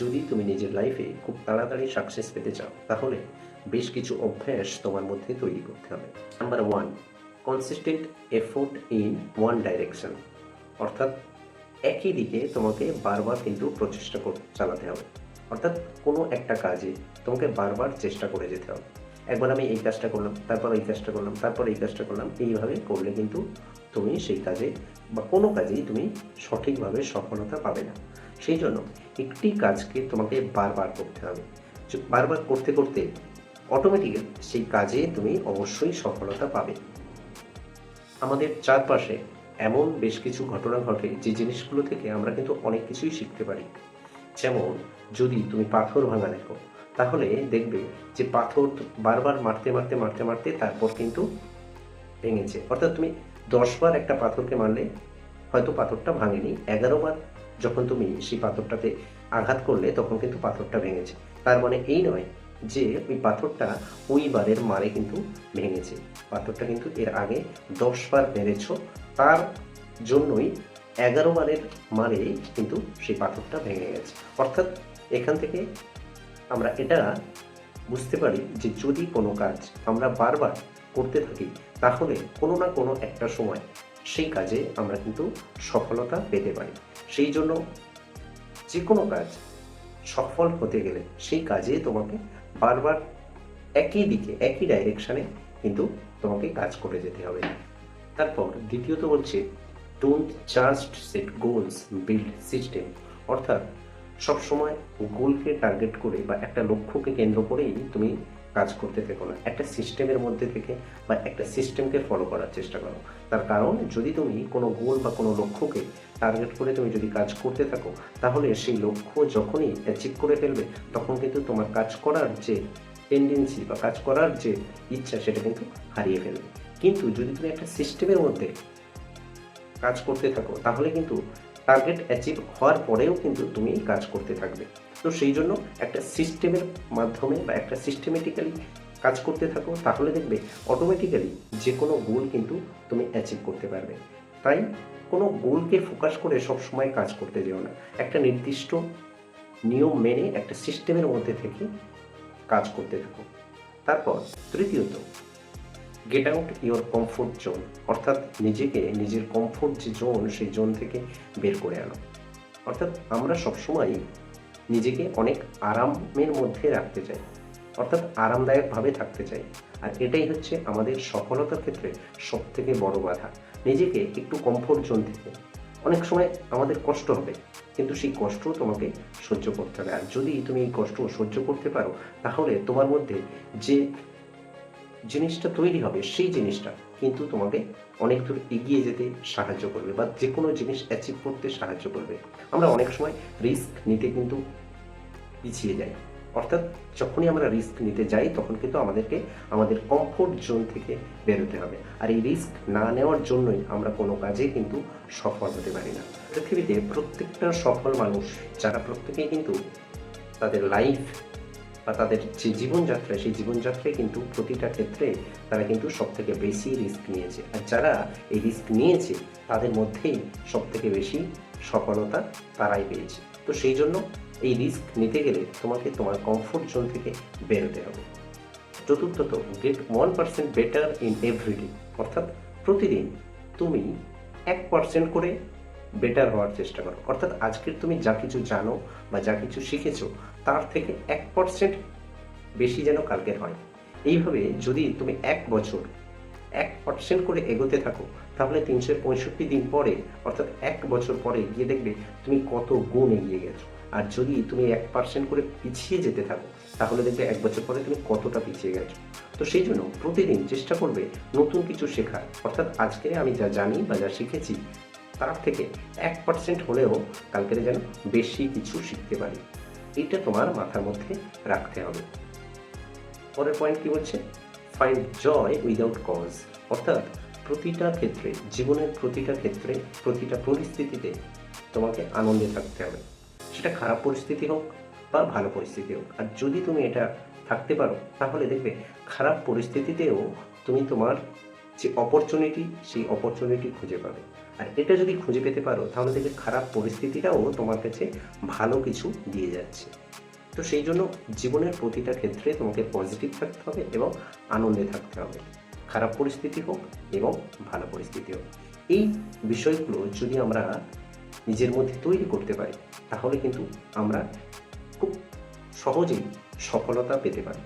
যদি তুমি নিজের লাইফে খুব তাড়াতাড়ি সাকসেস পেতে চাও, তাহলে বেশ কিছু অভ্যাস তোমার মধ্যে তৈরি করতে হবে। Number one consistent effort in one direction অর্থাৎ একই দিকে তোমাকে বারবার কিন্তু প্রচেষ্টা চালাতে হবে। অর্থাৎ কোনো একটা কাজে তোমাকে বারবার চেষ্টা করে যেতে হবে। একবার আমি এই কাজটা করলাম, তারপর এই কাজটা করলাম, তারপর এই কাজটা করলাম, এইভাবে করলে কিন্তু তুমি সেই কাজে বা কোনো কাজেই তুমি সঠিকভাবে সফলতা পাবে না। সেই জন্য একটি কাজকে তোমাকে বারবার করতে হবে। বারবার করতে করতে অটোমেটিক্যালি সেই কাজে তুমি অবশ্যই সফলতা পাবে। আমাদের চারপাশে এমন বেশ কিছু ঘটনা ঘটে যে জিনিসগুলো থেকে আমরা কিন্তু অনেক কিছুই শিখতে পারি। যেমন, যদি তুমি পাথর ভাঙা দেখো, তাহলে দেখবে যে পাথর বারবার মারতে মারতে মারতে মারতে তারপর কিন্তু ভেঙেছে। অর্থাৎ তুমি দশবার একটা পাথরকে মারলে হয়তো পাথরটা ভাঙেনি, এগারো বার যখন তুমি সেই পাথরটাতে আঘাত করলে, তখন কিন্তু পাথরটা ভেঙেছে। তার মানে এই নয় যে ওই পাথরটা ওই বারের মারে কিন্তু ভেঙেছে। পাথরটা কিন্তু এর আগে দশ বার মেরেছ, তার জন্যই এগারো বারের মারে কিন্তু সেই পাথরটা ভেঙে গেছে। অর্থাৎ এখান থেকে আমরা এটা বুঝতে পারি যে যদি কোনো কাজ আমরা বারবার করতে থাকি, তাহলে কোনো না কোনো একটা সময় সেই কাজে আমরা কিন্তু সফলতা পেতে পারি। সেই জন্য যে কোনো কাজ সফল হতে গেলে সেই কাজে তোমাকে বারবার একই দিকে, একই ডাইরেকশানে কিন্তু তোমাকে কাজ করে যেতে হবে। তারপর দ্বিতীয়ত বলছে don't just set goals build system অর্থাৎ সবসময় গোলকে টার্গেট করে বা একটা লক্ষ্যকে কেন্দ্র করেই তুমি কাজ করতে থেকো না। একটা সিস্টেমের মধ্যে থেকে বা একটা সিস্টেমকে ফলো করার চেষ্টা করো। তার কারণ যদি তুমি কোনো গোল বা কোনো লক্ষ্যকে টার্গেট করে তুমি যদি কাজ করতে থাকো, তাহলে সেই লক্ষ্য যখনই অ্যাচিভ করে ফেলবে, তখন কিন্তু তোমার কাজ করার যে টেন্ডেন্সি বা কাজ করার যে ইচ্ছা, সেটা কিন্তু হারিয়ে ফেলবে। কিন্তু যদি তুমি একটা সিস্টেমের মধ্যে কাজ করতে থাকো, তাহলে কিন্তু টার্গেট অ্যাচিভ হওয়ার পরেও কিন্তু তুমি কাজ করতে থাকবে। তো সেই জন্য একটা সিস্টেমের মাধ্যমে বা একটা সিস্টেমেটিক্যালি কাজ করতে থাকো, তাহলে দেখবে অটোমেটিক্যালি যে কোনো গোল কিন্তু তুমি অ্যাচিভ করতে পারবে। তাই কোনো গোলকে ফোকাস করে সবসময় কাজ করতে যেও না। একটা নির্দিষ্ট নিয়ম মেনে একটা সিস্টেমের মধ্যে থেকে কাজ করতে থাকো। তারপর তৃতীয়ত get out your comfort zone অর্থাৎ নিজেকে নিজের কমফোর্ট যে জোন সেই জোন থেকে বের করে আনো। অর্থাৎ আমরা সবসময় নিজেকে অনেক আরামের মধ্যে রাখতে চাই। অর্থাৎ আরামদায়কভাবে থাকতে চাই। আর এটাই হচ্ছে আমাদের সফলতার ক্ষেত্রে সব থেকে বড় বাধা। নিজেকে একটু কমফোর্ট জোন থেকে। অনেক সময় আমাদের কষ্ট হবে, কিন্তু সেই কষ্ট তোমাকে সহ্য করতে হবে। আর যদি তুমি এই কষ্ট সহ্য করতে পারো, তাহলে তোমার মধ্যে যে জিনিসটা তৈরি হবে, সেই জিনিসটা কিন্তু তোমাকে অনেক দূর এগিয়ে যেতে সাহায্য করবে বা যে কোনো জিনিস অ্যাচিভ করতে সাহায্য করবে। আমরা অনেক সময় রিস্ক নিতে কিন্তু পিছিয়ে যাই। অর্থাৎ যখনই আমরা রিস্ক নিতে যাই, তখন কিন্তু আমাদেরকে আমাদের কমফোর্ট জোন থেকে বেরোতে হবে। আর এই রিস্ক না নেওয়ার জন্যই আমরা কোনো কাজে কিন্তু সফল হতে পারি না। পৃথিবীতে প্রত্যেকটা সফল মানুষ, যারা প্রত্যেকেই কিন্তু তাদের লাইফ বা তাদের যে জীবনযাত্রা, সেই জীবনযাত্রায় কিন্তু প্রতিটা ক্ষেত্রে তারা কিন্তু সব থেকে বেশি রিস্ক নিয়েছে। আর যারা এই রিস্ক নিয়েছে, তাদের মধ্যেই সব থেকে বেশি সফলতা তারাই পেয়েছে। তো সেই জন্য এই রিস্ক নিতে গেলে তোমাকে তোমার কমফোর্ট জোন থেকে বেরোতে হবে। চতুর্থত get one percent better in everyday অর্থাৎ প্রতিদিন তুমি এক পার্সেন্ট করে বেটার হওয়ার চেষ্টা করো। অর্থাৎ আজকের তুমি যা কিছু জানো বা যা কিছু শিখেছো, তার থেকে এক পার্সেন্ট বেশি যেন কালকের হয়। এইভাবে যদি তুমি এক বছর এক পার্সেন্ট করে এগোতে থাকো তাহলে তিনশো পঁয়ষট্টি দিন পরে, অর্থাৎ এক বছর পরে গিয়ে দেখবে তুমি কত গুণ এগিয়ে গেছো। আর যদি তুমি এক পার্সেন্ট করে পিছিয়ে যেতে থাকো, তাহলে দেখবে এক বছর পরে তুমি কতটা পিছিয়ে গেছো। তো সেই জন্য প্রতিদিন চেষ্টা করবে নতুন কিছু শেখার। অর্থাৎ আজকে আমি যা জানি বা যা শিখেছি, তার থেকে এক পার্সেন্ট হলেও কালকে যেন বেশি কিছু শিখতে পারি। এটা তোমার মাথার মধ্যে রাখতে হবে। পরের পয়েন্ট কি বলছে? ফাইন্ড জয় উইদাউট কজ অর্থাৎ প্রতিটা ক্ষেত্রে, জীবনের প্রতিটা ক্ষেত্রে, প্রতিটা পরিস্থিতিতে তোমাকে আনন্দে থাকতে হবে। সেটা খারাপ পরিস্থিতি হোক বা ভালো পরিস্থিতি হোক। আর যদি তুমি এটা থাকতে পারো, তাহলে দেখবে খারাপ পরিস্থিতিতেও তুমি তোমার যে অপরচুনিটি সেই অপরচুনিটি খুঁজে পাবে। আর এটা যদি খুঁজে পেতে পারো, তাহলে দেখবে খারাপ পরিস্থিতিটাও তোমার কাছে ভালো কিছু দিয়ে যাচ্ছে। তো সেই জন্য জীবনের প্রতিটা ক্ষেত্রে তোমাকে পজিটিভ থাকতে হবে এবং আনন্দে থাকতে হবে। খারাপ পরিস্থিতি হোক এবং ভালো পরিস্থিতি হোক। এই বিষয়গুলো যদি আমরা নিজের মধ্যে তৈরি করতে পারি, তাহলে কিন্তু আমরা খুব সহজেই সফলতা পেতে পারি